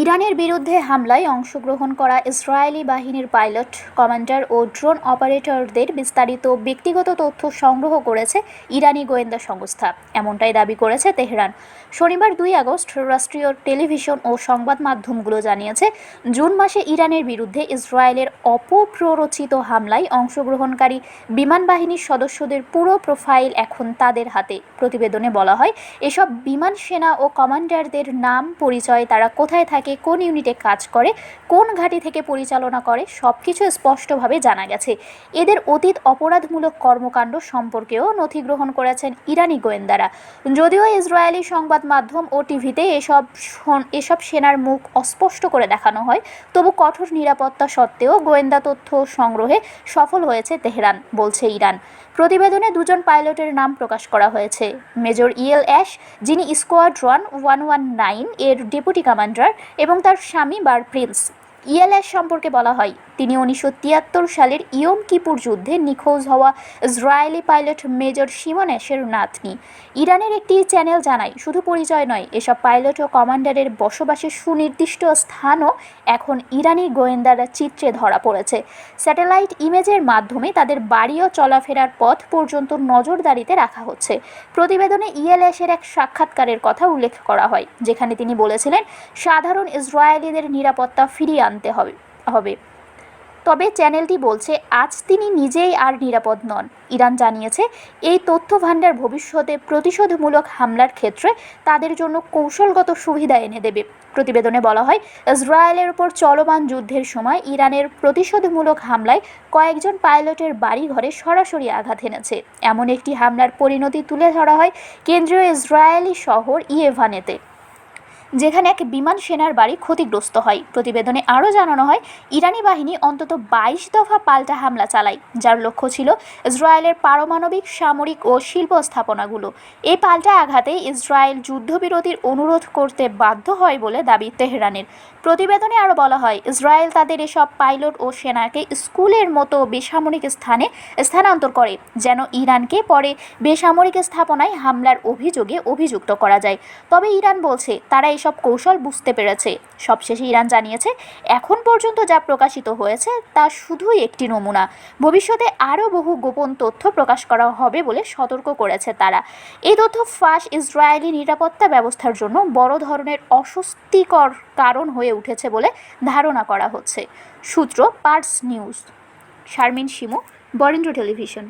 ইরানের বিরুদ্ধে হামলায় অংশগ্রহণ করা ইসরায়েলি বাহিনীর পাইলট, কমান্ডার ও ড্রোন অপারেটরদের বিস্তারিত ব্যক্তিগত তথ্য সংগ্রহ করেছে ইরানি গোয়েন্দা সংস্থা। এমনটাই দাবি করেছে তেহরান। শনিবার দুই আগস্ট রাষ্ট্রীয় টেলিভিশন ও সংবাদ মাধ্যমগুলো জানিয়েছে, জুন মাসে ইরানের বিরুদ্ধে ইসরায়েলের অপপ্ররোচিত হামলায় অংশগ্রহণকারী বিমান বাহিনীর সদস্যদের পুরো প্রোফাইল এখন তাদের হাতে। প্রতিবেদনে বলা হয়, এসব বিমান সেনা ও কমান্ডারদের নাম, পরিচয় তারা কোথায় থাকে কোন ইউনিটে কাজ করে, কোন ঘাঁটি থেকে পরিচালনা করে সব কিছু স্পষ্টভাবে জানা গেছে। এদের অতীত অপরাধমূলক কর্মকাণ্ড সম্পর্কেও নথি গ্রহণ করেছেন ইরানি গোয়েন্দারা। যদিও ইসরায়েলি সংবাদ মাধ্যম ও টিভিতে এসব এসব সেনার মুখ অস্পষ্ট করে দেখানো হয়, তবু কঠোর নিরাপত্তা সত্ত্বেও গোয়েন্দা তথ্য সংগ্রহে সফল হয়েছে তেহরান, বলছে ইরান। প্রতিবেদনে দুজন পাইলটের নাম প্রকাশ করা হয়েছে। মেজর ইএল অ্যাশ, যিনি স্কোয়াড্রন ওয়ান ওয়ান নাইন এর ডেপুটি কমান্ডার এবং তার স্বামী বার প্রিন্স। ইএলএস সম্পর্কে বলা হয় তিনি উনিশশো তিয়াত্তর সালের ইয়ম কিপুর যুদ্ধে নিখোঁজ হওয়া ইসরায়েলি পাইলট মেজর সিমনেশের নাতনি। ইরানের একটি চ্যানেল জানায়, শুধু পরিচয় নয়, এসব পাইলট ও কমান্ডারের বসবাসের সুনির্দিষ্ট স্থানও এখন ইরানি গোয়েন্দারা চিত্রে ধরা পড়েছে। স্যাটেলাইট ইমেজের মাধ্যমে তাদের বাড়ি ও চলাফেরার পথ পর্যন্ত নজরদারিতে রাখা হচ্ছে। প্রতিবেদনে ইএলএসের এক সাক্ষাৎকারের কথা উল্লেখ করা হয়, যেখানে তিনি বলেছিলেন, সাধারণ ইসরায়েলিদের নিরাপত্তা ফিরিয়ে আনতে হবে হবে। তবে চ্যানেলটি বলছে, আজ তিনি নিজেই আর নিরাপদ নন। ইরান জানিয়েছে, এই তথ্য ভাণ্ডার ভবিষ্যতে প্রতিশোধমূলক হামলার ক্ষেত্রে তাদের জন্য কৌশলগত সুবিধা এনে দেবে। প্রতিবেদনে বলা হয়, ইসরায়েলের উপর চলমান যুদ্ধের সময় ইরানের প্রতিশোধমূলক হামলায় কয়েকজন পাইলটের বাড়িঘরে সরাসরি আঘাত এনেছে। এমন একটি হামলার পরিণতি তুলে ধরা হয় কেন্দ্রীয় ইসরায়েলি শহর ইয়েভানেতে। যেখানে এক বিমান সেনার বাড়ি ক্ষতিগ্রস্ত হয়। প্রতিবেদনে আরও জানানো হয়, ইরানি বাহিনী অন্তত বাইশ দফা পাল্টা হামলা চালায়, যার লক্ষ্য ছিল ইসরায়েলের পারমাণবিক, সামরিক ও শিল্প স্থাপনাগুলো। এই পাল্টা আঘাতে ইসরায়েল যুদ্ধবিরতির অনুরোধ করতে বাধ্য হয় বলে দাবি তেহরানের। প্রতিবেদনে আরও বলা হয়, ইসরায়েল তাদের এসব পাইলট ও সেনাকে স্কুলের মতো বেসামরিক স্থানে স্থানান্তর করে, যেন ইরানকে পরে বেসামরিক স্থাপনায় হামলার অভিযোগে অভিযুক্ত করা যায়। তবে ইরান বলছে, তারা এসব কৌশল বুঝতে পেরেছে। সবশেষে ইরান জানিয়েছে, এখন পর্যন্ত যা প্রকাশিত হয়েছে তা শুধুই একটি নমুনা। ভবিষ্যতে আরও বহু গোপন তথ্য প্রকাশ করা হবে বলে সতর্ক করেছে তারা। এই তথ্য ফাঁস ইসরায়েলি নিরাপত্তা ব্যবস্থার জন্য বড় ধরনের অস্বস্তিকর কারণ হয়ে উঠেছে বলে ধারণা করা হচ্ছে। সূত্র Pars news. Sharmin Shimu, Barendra television.